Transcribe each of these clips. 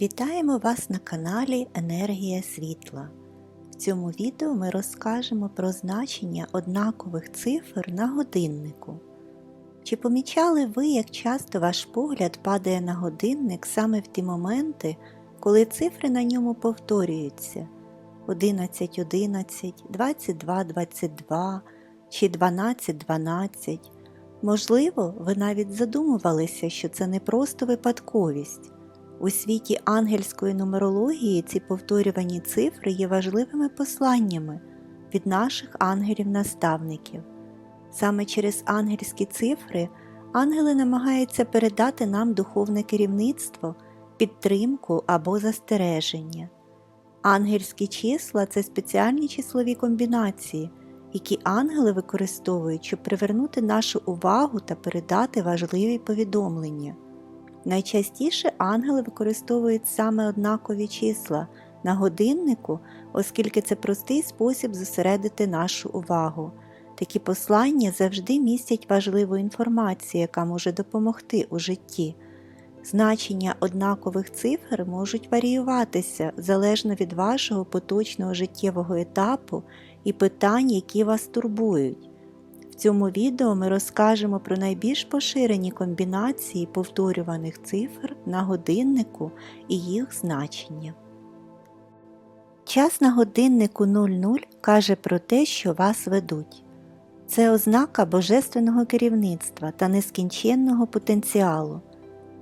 Вітаємо вас на каналі Енергія Світла. В цьому відео ми розкажемо про значення однакових цифр на годиннику. Чи помічали ви, як часто ваш погляд падає на годинник саме в ті моменти, коли цифри на ньому повторюються 11, 11, 22, 22 чи 12, 12? Можливо, ви навіть задумувалися, що це не просто випадковість. У світі ангельської нумерології ці повторювані цифри є важливими посланнями від наших ангелів-наставників. Саме через ангельські цифри ангели намагаються передати нам духовне керівництво, підтримку або застереження. Ангельські числа це спеціальні числові комбінації, які ангели використовують, щоб привернути нашу увагу та передати важливі повідомлення. Найчастіше ангели використовують саме однакові числа на годиннику, оскільки це простий спосіб зосередити нашу увагу. Такі послання завжди містять важливу інформацію, яка може допомогти у житті. Значення однакових цифр можуть варіюватися залежно від вашого поточного життєвого етапу і питань, які вас турбують. В цьому відео ми розкажемо про найбільш поширені комбінації повторюваних цифр на годиннику і їх значення. Час на годиннику 00 каже про те, що вас ведуть. Це ознака божественного керівництва та нескінченного потенціалу.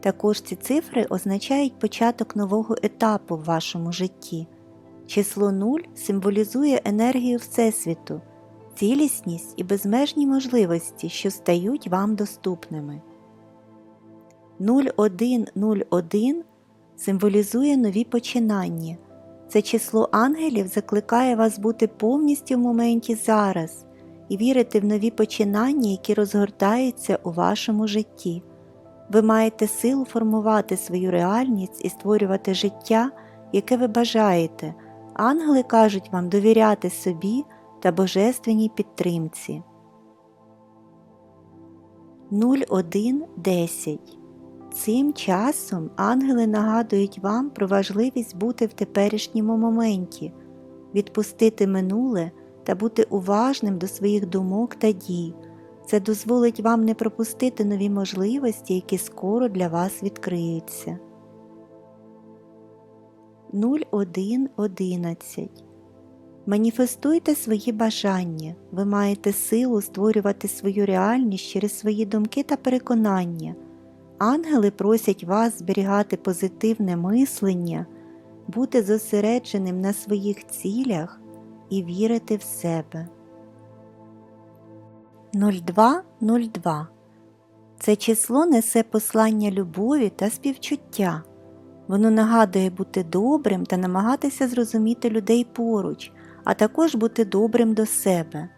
Також ці цифри означають початок нового етапу в вашому житті. Число 0 символізує енергію Всесвіту цілісність і безмежні можливості, що стають вам доступними. 0101 символізує нові починання. Це число ангелів закликає вас бути повністю в моменті зараз і вірити в нові починання, які розгортаються у вашому житті. Ви маєте силу формувати свою реальність і створювати життя, яке ви бажаєте. Ангели кажуть вам довіряти собі та божественній підтримці. 0110 Цим часом ангели нагадують вам про важливість бути в теперішньому моменті, відпустити минуле та бути уважним до своїх думок та дій. Це дозволить вам не пропустити нові можливості, які скоро для вас відкриються. 0111 Маніфестуйте свої бажання, ви маєте силу створювати свою реальність через свої думки та переконання. Ангели просять вас зберігати позитивне мислення, бути зосередженим на своїх цілях і вірити в себе. 0202 Це число несе послання любові та співчуття. Воно нагадує бути добрим та намагатися зрозуміти людей поруч а також бути добрим до себе.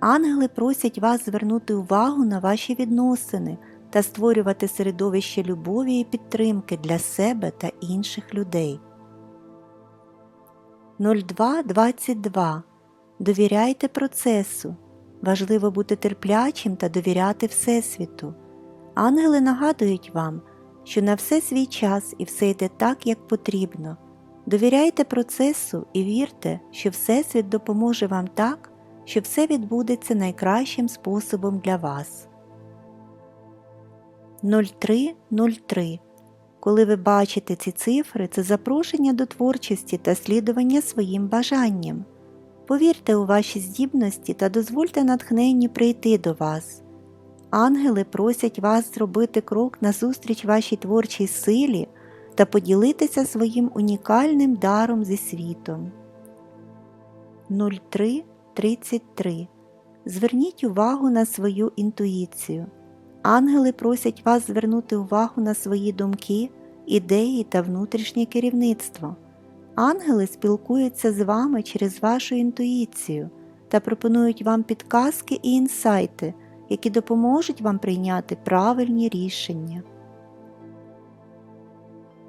Ангели просять вас звернути увагу на ваші відносини та створювати середовище любові і підтримки для себе та інших людей. 0222 Довіряйте процесу. Важливо бути терплячим та довіряти Всесвіту. Ангели нагадують вам, що на все свій час і все йде так, як потрібно. Довіряйте процесу і вірте, що Всесвіт допоможе вам так, що все відбудеться найкращим способом для вас. 0303 Коли ви бачите ці цифри, це запрошення до творчості та слідування своїм бажанням. Повірте у ваші здібності та дозвольте натхненню прийти до вас. Ангели просять вас зробити крок назустріч вашій творчій силі та поділитися своїм унікальним даром зі світом. 0333 Зверніть увагу на свою інтуїцію. Ангели просять вас звернути увагу на свої думки, ідеї та внутрішнє керівництво. Ангели спілкуються з вами через вашу інтуїцію та пропонують вам підказки і інсайти, які допоможуть вам прийняти правильні рішення.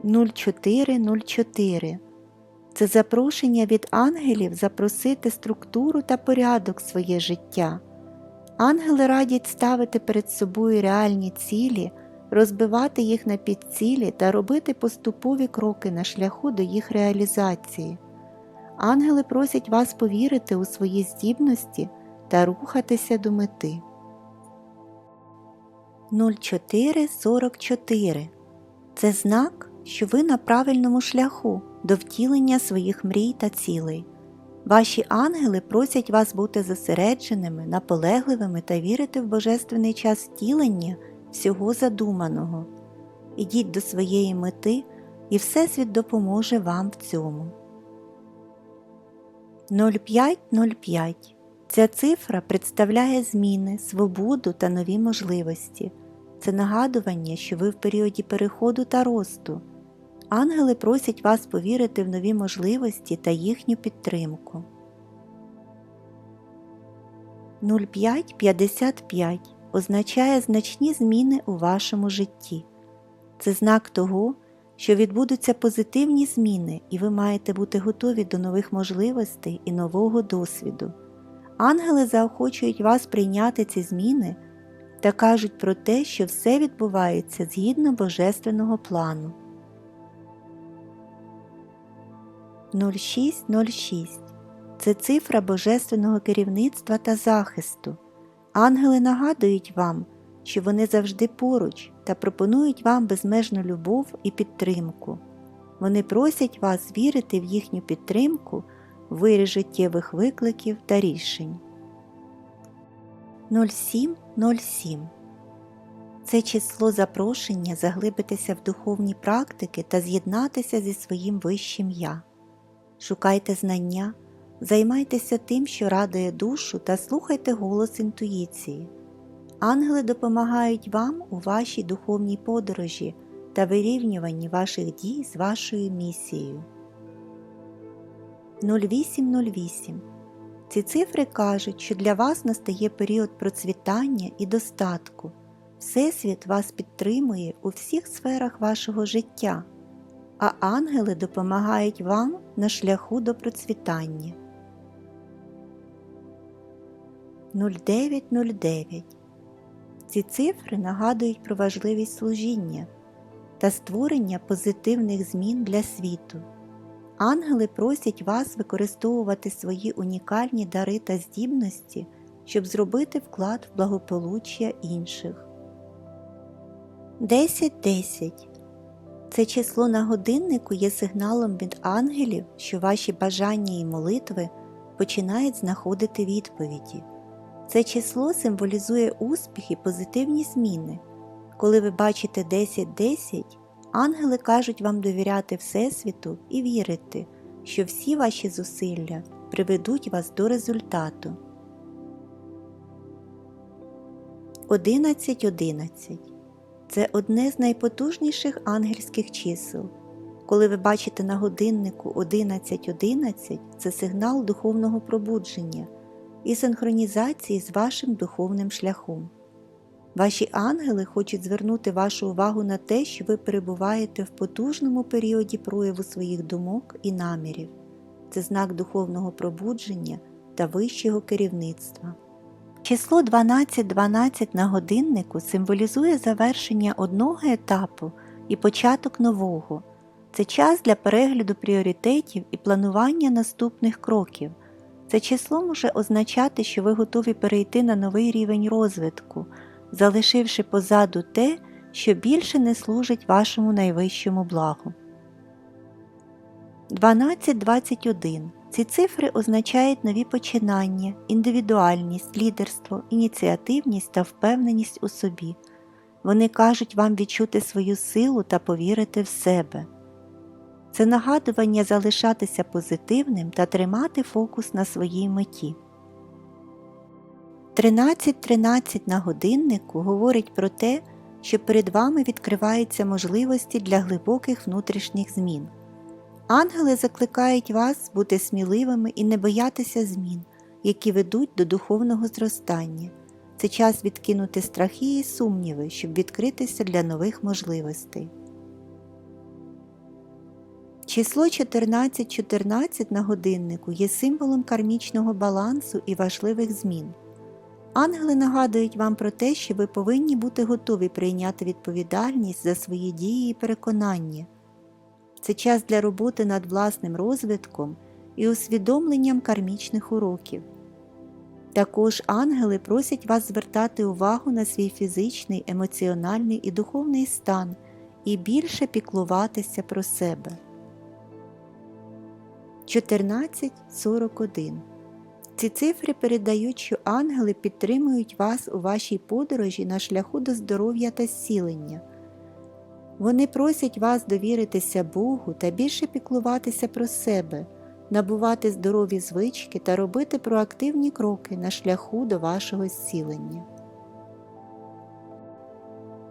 0404 це запрошення від ангелів запросити структуру та порядок своє життя. Ангели радять ставити перед собою реальні цілі, розбивати їх на підцілі та робити поступові кроки на шляху до їх реалізації. Ангели просять вас повірити у свої здібності та рухатися до мети. 0444 це знак, що ви на правильному шляху до втілення своїх мрій та цілей. Ваші ангели просять вас бути зосередженими, наполегливими та вірити в божественний час втілення всього задуманого. Ідіть до своєї мети, і Всесвіт допоможе вам в цьому. 0505 Ця цифра представляє зміни, свободу та нові можливості. Це нагадування, що ви в періоді переходу та росту. Ангели просять вас повірити в нові можливості та їхню підтримку. 0555 означає значні зміни у вашому житті. Це знак того, що відбудуться позитивні зміни, і ви маєте бути готові до нових можливостей і нового досвіду. Ангели заохочують вас прийняти ці зміни та кажуть про те, що все відбувається згідно божественного плану. 0606 це цифра божественного керівництва та захисту. Ангели нагадують вам, що вони завжди поруч та пропонують вам безмежну любов і підтримку. Вони просять вас вірити в їхню підтримку вирі життєвих викликів та рішень. 0707 це число запрошення заглибитися в духовні практики та з'єднатися зі своїм вищим я. Шукайте знання, займайтеся тим, що радує душу, та слухайте голос інтуїції. Ангели допомагають вам у вашій духовній подорожі та вирівнюванні ваших дій з вашою місією. 0808 Ці цифри кажуть, що для вас настає період процвітання і достатку. Всесвіт вас підтримує у всіх сферах вашого життя, а ангели допомагають вам на шляху до процвітання. 0909 Ці цифри нагадують про важливість служіння та створення позитивних змін для світу. Ангели просять вас використовувати свої унікальні дари та здібності, щоб зробити вклад в благополуччя інших. 1010 Це число на годиннику є сигналом від ангелів, що ваші бажання і молитви починають знаходити відповіді. Це число символізує успіх і позитивні зміни. Коли ви бачите 10-10, ангели кажуть вам довіряти Всесвіту і вірити, що всі ваші зусилля приведуть вас до результату. 11.11 це одне з найпотужніших ангельських чисел. Коли ви бачите на годиннику 11.11, це сигнал духовного пробудження і синхронізації з вашим духовним шляхом. Ваші ангели хочуть звернути вашу увагу на те, що ви перебуваєте в потужному періоді прояву своїх думок і намірів. Це знак духовного пробудження та вищого керівництва. Число 1212 на годиннику символізує завершення одного етапу і початок нового. Це час для перегляду пріоритетів і планування наступних кроків. Це число може означати, що ви готові перейти на новий рівень розвитку, залишивши позаду те, що більше не служить вашому найвищому благу. 1221 ці цифри означають нові починання, індивідуальність, лідерство, ініціативність та впевненість у собі. Вони кажуть вам відчути свою силу та повірити в себе. Це нагадування залишатися позитивним та тримати фокус на своїй меті. 13.13 на годиннику говорить про те, що перед вами відкриваються можливості для глибоких внутрішніх змін. Ангели закликають вас бути сміливими і не боятися змін, які ведуть до духовного зростання. Це час відкинути страхи і сумніви, щоб відкритися для нових можливостей. Число 1414 на годиннику є символом кармічного балансу і важливих змін. Ангели нагадують вам про те, що ви повинні бути готові прийняти відповідальність за свої дії і переконання. Це час для роботи над власним розвитком і усвідомленням кармічних уроків. Також ангели просять вас звертати увагу на свій фізичний, емоціональний і духовний стан і більше піклуватися про себе. 14.41 Ці цифри передають, що ангели підтримують вас у вашій подорожі на шляху до здоров'я та зцілення. Вони просять вас довіритися Богу та більше піклуватися про себе, набувати здорові звички та робити проактивні кроки на шляху до вашого зцілення.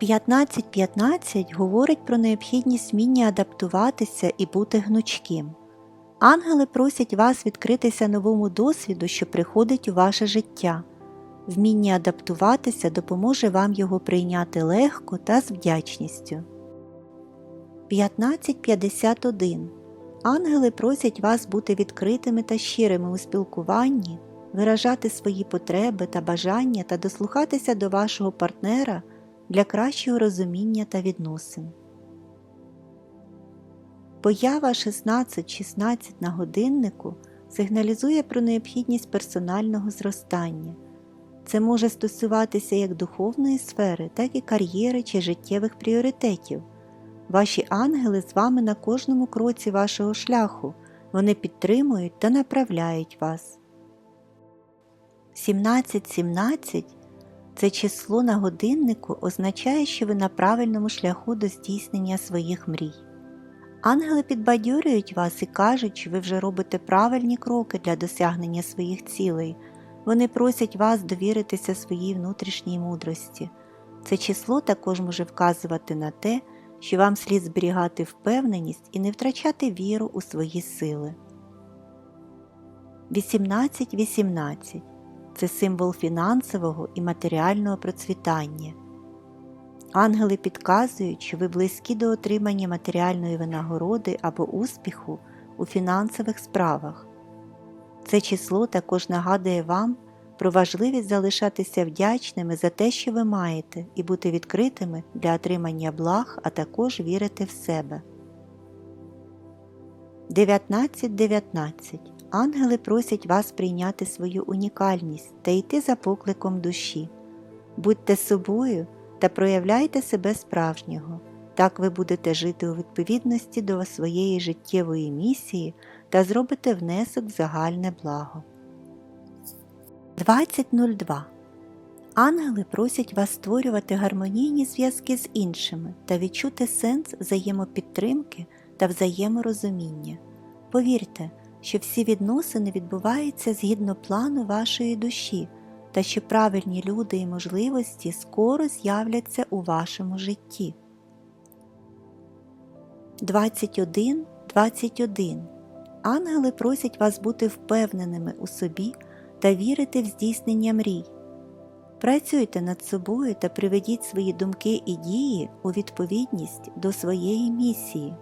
15.15 говорить про необхідність вміння адаптуватися і бути гнучким. Ангели просять вас відкритися новому досвіду, що приходить у ваше життя. Вміння адаптуватися допоможе вам його прийняти легко та з вдячністю. 15.51 Ангели просять вас бути відкритими та щирими у спілкуванні, виражати свої потреби та бажання та дослухатися до вашого партнера для кращого розуміння та відносин. Поява 16.16 на годиннику сигналізує про необхідність персонального зростання. Це може стосуватися як духовної сфери, так і кар'єри чи життєвих пріоритетів. Ваші ангели з вами на кожному кроці вашого шляху, вони підтримують та направляють вас. 17.17 це число на годиннику означає, що ви на правильному шляху до здійснення своїх мрій. Ангели підбадьорюють вас і кажуть, що ви вже робите правильні кроки для досягнення своїх цілей. Вони просять вас довіритися своїй внутрішній мудрості. Це число також може вказувати на те, що вам слід зберігати впевненість і не втрачати віру у свої сили. 18.18 це символ фінансового і матеріального процвітання. Ангели підказують, що ви близькі до отримання матеріальної винагороди або успіху у фінансових справах. Це число також нагадує вам про важливість залишатися вдячними за те, що ви маєте, і бути відкритими для отримання благ, а також вірити в себе. 19.19 .19. Ангели просять вас прийняти свою унікальність та йти за покликом душі. Будьте собою та проявляйте себе справжнього. Так ви будете жити у відповідності до своєї життєвої місії та зробите внесок в загальне благо. 20.02 Ангели просять вас створювати гармонійні зв'язки з іншими та відчути сенс взаємопідтримки та взаєморозуміння. Повірте, що всі відносини відбуваються згідно плану вашої душі та що правильні люди і можливості скоро з'являться у вашому житті. 21.21 21. Ангели просять вас бути впевненими у собі та вірити в здійснення мрій. Працюйте над собою та приведіть свої думки і дії у відповідність до своєї місії.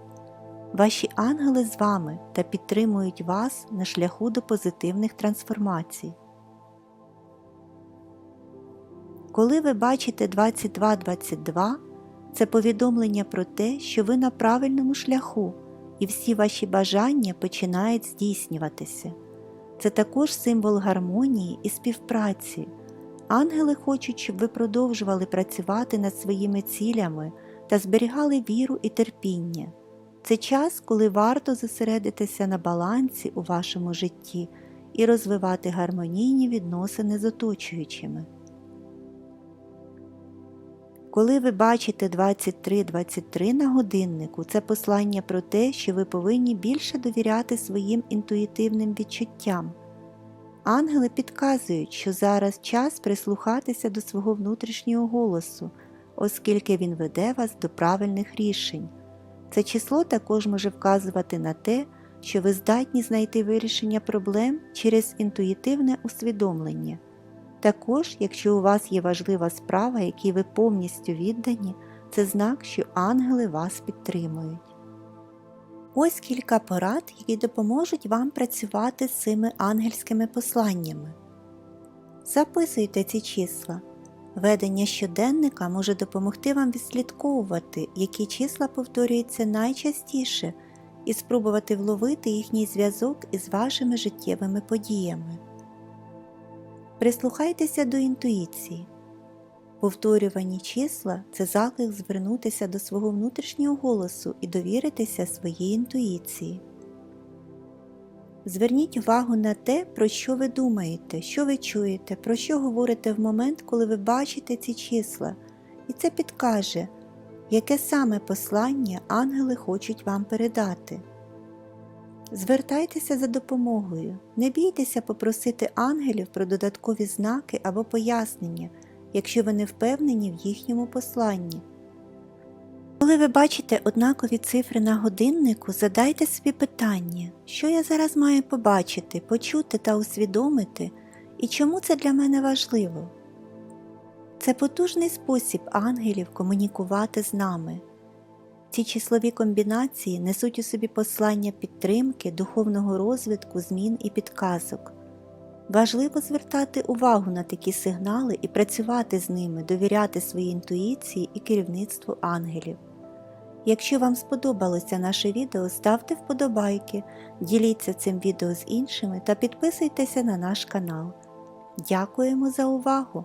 Ваші ангели з вами та підтримують вас на шляху до позитивних трансформацій. Коли ви бачите 2222, це повідомлення про те, що ви на правильному шляху і всі ваші бажання починають здійснюватися. Це також символ гармонії і співпраці. Ангели хочуть, щоб ви продовжували працювати над своїми цілями та зберігали віру і терпіння. Це час, коли варто зосередитися на балансі у вашому житті і розвивати гармонійні відносини з оточуючими. Коли ви бачите 23-23 на годиннику, це послання про те, що ви повинні більше довіряти своїм інтуїтивним відчуттям. Ангели підказують, що зараз час прислухатися до свого внутрішнього голосу, оскільки він веде вас до правильних рішень. Це число також може вказувати на те, що ви здатні знайти вирішення проблем через інтуїтивне усвідомлення. Також, якщо у вас є важлива справа, якій ви повністю віддані, це знак, що ангели вас підтримують. Ось кілька порад, які допоможуть вам працювати з цими ангельськими посланнями. Записуйте ці числа. Ведення щоденника може допомогти вам відслідковувати, які числа повторюються найчастіше, і спробувати вловити їхній зв'язок із вашими життєвими подіями. Прислухайтеся до інтуїції. Повторювані числа це заклик звернутися до свого внутрішнього голосу і довіритися своїй інтуїції. Зверніть увагу на те, про що ви думаєте, що ви чуєте, про що говорите в момент, коли ви бачите ці числа, і це підкаже, яке саме послання ангели хочуть вам передати. Звертайтеся за допомогою, не бійтеся попросити ангелів про додаткові знаки або пояснення, якщо ви не впевнені в їхньому посланні. Коли ви бачите однакові цифри на годиннику, задайте собі питання, що я зараз маю побачити, почути та усвідомити, і чому це для мене важливо. Це потужний спосіб ангелів комунікувати з нами. Ці числові комбінації несуть у собі послання підтримки, духовного розвитку, змін і підказок. Важливо звертати увагу на такі сигнали і працювати з ними, довіряти своїй інтуїції і керівництву ангелів. Якщо вам сподобалося наше відео, ставте вподобайки, діліться цим відео з іншими та підписуйтеся на наш канал. Дякуємо за увагу!